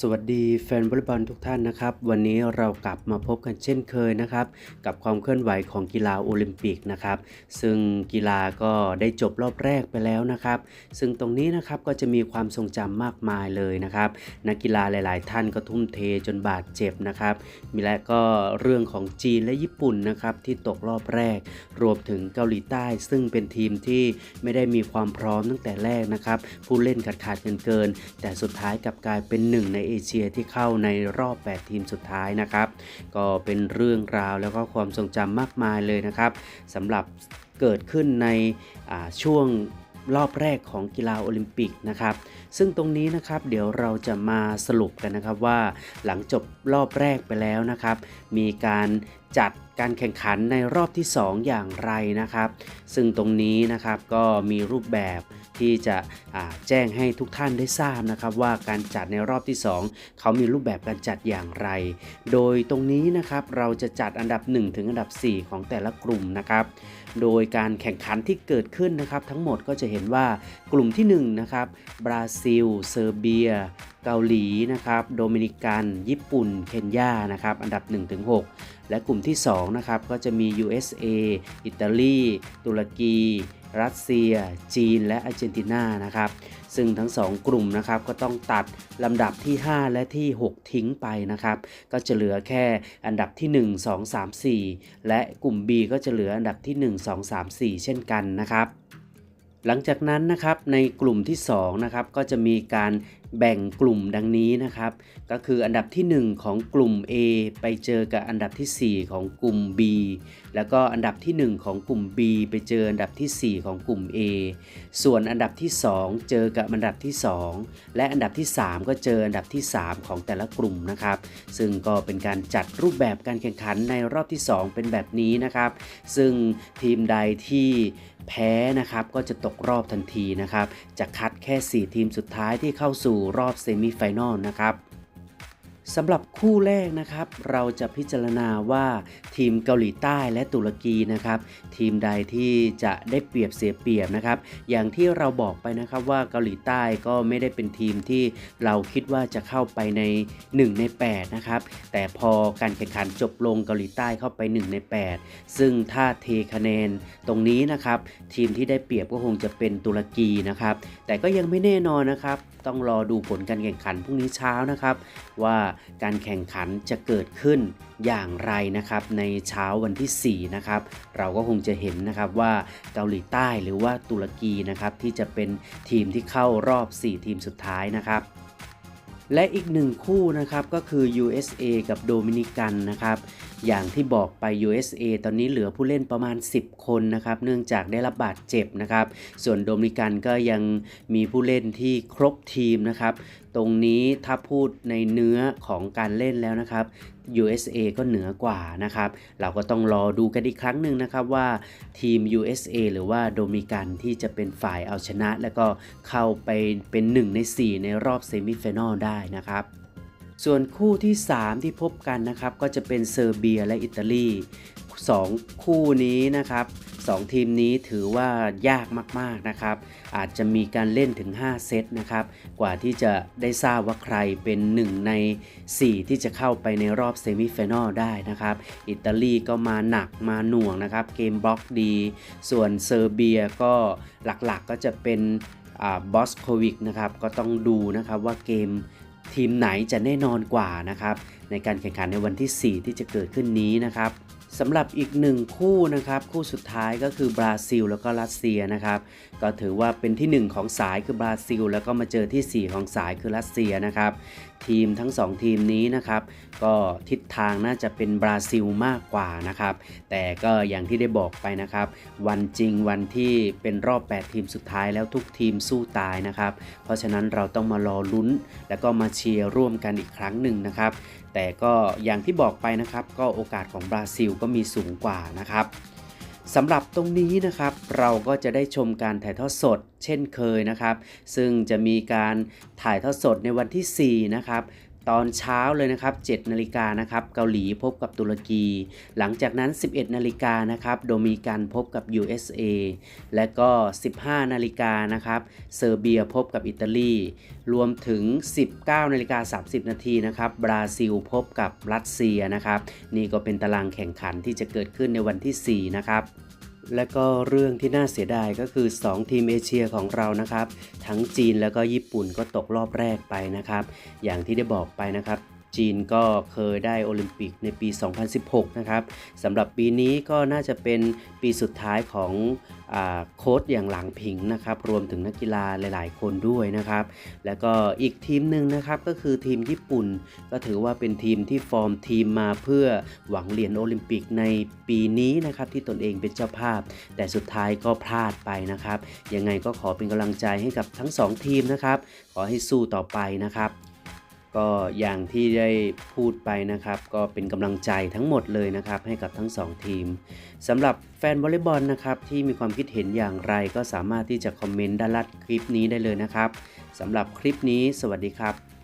สวัสดีแฟนวอลเลย์บอลทุกท่านนะครับ วันนี้เรากลับมาพบกันเช่นเคยนะครับ กับความเคลื่อนไหวของกีฬาโอลิมปิกนะครับ ซึ่งกีฬาก็ได้จบรอบแรกไปแล้วนะครับ ซึ่งตรงนี้นะครับก็จะมีความทรงจำมากมายเลยนะครับ นักกีฬาหลาย ๆ ท่านก็ทุ่มเทจนบาดเจ็บนะครับ มีและก็เรื่องของจีนและญี่ปุ่นนะครับที่ตกรอบแรก รวมถึงเกาหลีใต้ ซึ่งเป็นทีมที่ไม่ได้มีความพร้อมตั้งแต่แรกนะครับผู้เล่นขาดขาดเกินเกิน แต่สุดท้ายกลับกลายเป็นหนึ่งในเอเชียที่เข้าในรอบ 8 ทีมสุดท้ายนะครับ ก็เป็นเรื่องราวแล้วก็ความทรงจำมากมายเลยนะครับสำหรับเกิดขึ้นในช่วงรอบแรกของกีฬาโอลิมปิกนะครับ ซึ่งตรงนี้นะครับเดี๋ยวเราจะมาสรุปกันนะครับว่าหลังจบรอบแรกไปแล้วนะครับ มีการ จัดการแข่งขันในรอบที่ 2 อย่างไรนะครับ ซึ่งตรงนี้นะครับก็มีรูปแบบที่จะแจ้งให้ทุกท่านได้ทราบนะครับ ว่าการจัดในรอบที่ 2 เขามีรูปแบบการจัดอย่างไร โดยตรงนี้นะครับเราจะจัดอันดับ 1 ถึงอันดับ 4 ของแต่ละกลุ่มนะครับ โดยการแข่งขันที่เกิดขึ้นนะครับ ทั้งหมดก็จะเห็นว่ากลุ่มที่1นะครับบราซิล เซอร์เบีย เกาหลีนะครับโดมินิกัน ญี่ปุ่น เคนยานะครับอันดับ 1-6 และกลุ่มที่ 2 นะครับ ก็จะมี USA อิตาลี ตุรกี รัสเซีย จีน และอาร์เจนตินานะครับซึ่งทั้ง 2 กลุ่มนะครับก็ต้องตัดลำดับที่ 5 และที่ 6 ทิ้งไปนะครับก็จะเหลือแค่อันดับที่ 1 2 3 4 และกลุ่ม B ก็จะเหลืออันดับที่ 1 2 3 4 เช่นกันนะครับหลังจากนั้นนะครับในกลุ่มที่2นะครับก็จะมีการแบ่งกลุ่มดังนี้นะครับ ก็คืออันดับที่ 1 ของกลุ่ม A ไปเจอกับอันดับทีสี่4 ของกลุ่ม B แล้วก็อันดับที่ 1 ของกลุ่ม B ไปเจออันดับทีสี่ 4 ของกลุ่ม A ส่วนอันดับที่ 2 เจอกับอันดับที่ 2 และอันดับที่ 3 ก็เจออันดับที่ 3 ของแต่ละกลุ่มนะครับ ซึ่งก็เป็นการจัดรูปแบบการแข่งขันในรอบที่ 2 เป็นแบบนี้นะครับ ซึ่งทีมใดที่แพ้นะครับก็จะตกรอบทันทีนะครับ จะคัดแค่ 4 ทีมสุดท้ายที่เข้าสู่สู่รอบเซมิไฟแนลนะครับสำหรับคู่แรกนะครับ เราจะพิจารณาว่าทีมเกาหลีใต้และตุรกีนะครับ ทีมใดที่จะได้เปรียบเสียเปรียบนะครับ อย่างที่เราบอกไปนะครับว่าเกาหลีใต้ก็ไม่ได้เป็นทีมที่เราคิดว่าจะเข้าไปใน 1 ใน 8 นะครับ แต่พอการแข่งขันจบลงเกาหลีใต้เข้าไป 1 ใน 8 ซึ่งถ้าเทคะแนนตรงนี้นะครับ ทีมที่ได้เปรียบก็คงจะเป็นตุรกีนะครับ แต่ก็ยังไม่แน่นอนนะครับ ต้องรอดูผลการแข่งขันพรุ่งนี้เช้านะครับ ว่าการแข่งขันจะเกิดขึ้นอย่างไรนะครับ ในเช้าวันที่ 4 นะครับ เราก็คงจะเห็นนะครับว่าเกาหลีใต้หรือว่าตุรกีนะครับที่จะเป็นทีมที่เข้ารอบ 4 ทีมสุดท้ายนะครับและอีกหนึ่งคู่นะครับก็คือ USA กับโดมินิกันนะครับ อย่างที่บอกไป USA ตอนนี้เหลือผู้เล่นประมาณ 10 คนนะครับ เนื่องจากได้รับบาดเจ็บนะครับ ส่วนโดมินิกันก็ยังมีผู้เล่นที่ครบทีมนะครับ ตรงนี้ถ้าพูดในเนื้อของการเล่นแล้วนะครับ USA ก็เหนือกว่านะครับ เราก็ต้องรอดูกันอีกครั้งหนึ่งนะครับว่าทีม USA หรือว่าโดมินิกันที่จะเป็นฝ่ายเอาชนะ แล้วก็เข้าไปเป็น 1 ใน 4 ในรอบเซมิไฟแนลได้นะครับ ส่วนคู่ที่ 3 ที่พบกันนะครับ ก็จะเป็นเซอร์เบียและอิตาลี2 คู่นี้นะครับ2ทีมนี้ถือว่ายากมากๆนะครับ อาจจะมีการเล่นถึง 5 เซตนะครับ กว่าที่จะได้ทราบว่าใครเป็น 1 ใน 4 ที่จะเข้าไปในรอบเซมิไฟแนลได้นะครับ อิตาลีก็มาหนักมาหน่วงนะครับ เกมบล็อกดี ส่วนเซอร์เบียก็หลักๆก็จะเป็นบอสโควิกนะครับ ก็ต้องดูนะครับว่าเกม ทีมไหนจะแน่นอนกว่านะครับในการแข่งขันในวันที่ 4 ที่จะเกิดขึ้นนี้นะครับสำหรับอีกหนึ่งคู่นะครับ คู่สุดท้ายก็คือบราซิล แล้วก็รัสเซียนะครับ ก็ถือว่าเป็นที่ 1 ของสายคือบราซิล แล้วก็มาเจอที่ 4 ของสายคือรัสเซียนะครับทีมทั้ง 2 ทีมนี้นะครับ ก็ทิศทางน่าจะเป็นบราซิลมากกว่านะครับ แต่ก็อย่างที่ได้บอกไปนะครับ วันจริงวันที่เป็นรอบ 8 ทีมสุดท้ายแล้วทุกทีมสู้ตายนะครับ เพราะฉะนั้นเราต้องมารอลุ้น แล้วก็มาเชียร์ร่วมกันอีกครั้งหนึ่งนะครับ แต่ก็อย่างที่บอกไปนะครับ ก็โอกาสของบราซิลก็มีสูงกว่านะครับ สำหรับตรงนี้นะครับ เราก็จะได้ชมการถ่ายทอดสด เช่นเคยนะครับ ซึ่งจะมีการถ่ายทอดสดในวันที่ 4 นะครับ ตอนเช้าเลยนะครับ7นาฬิกานะครับเกาหลีพบกับตุรกี หลังจากนั้น 11นาฬิกานะครับโดมิกันพบกับ USA และก็ 15นาฬิกานะครับเซอร์เบียพบกับอิตาลี รวมถึง 19นาฬิกา30นาทีนะครับบราซิลพบกับรัสเซียนะครับนี่ก็เป็นตารางแข่งขันที่จะเกิดขึ้นในวันที่ 4 นะครับ และก็เรื่องที่น่าเสียดายก็คือ 2 ทีมเอเชียของเรานะครับ ทั้งจีนแล้วก็ญี่ปุ่นก็ตกรอบแรกไปนะครับ อย่างที่ได้บอกไปนะครับ จีนก็เคยได้โอลิมปิกในปี 2016 นะครับสำหรับปีนี้ก็น่าจะเป็นปีสุดท้ายของอโค้ชอย่างหลังผิงนะครับรวมถึงนักกีฬาหลายๆ คนด้วยนะครับ แล้วก็อีกทีมหนึ่งนะครับก็คือทีมญี่ปุ่น ก็ถือว่าเป็นทีมที่ฟอร์มทีมมาเพื่อหวังเหรียญโอลิมปิกในปีนี้นะครับที่ตนเองเป็นเจ้าภาพ แต่สุดท้ายก็พลาดไปนะครับ ยังไงก็ขอเป็นกำลังใจให้กับทั้งสองทีมนะครับ ขอให้สู้ต่อไปนะครับ ก็อย่างที่ได้พูดไปนะครับ ก็เป็นกำลังใจทั้งหมดเลยนะครับ ให้กับทั้งสองทีมสำหรับแฟนวอลเลย์บอลนะครับที่มีความคิดเห็นอย่างไรก็สามารถที่จะคอมเมนต์ด้านล่างคลิปนี้ได้เลยนะครับสำหรับคลิปนี้ สวัสดีครับ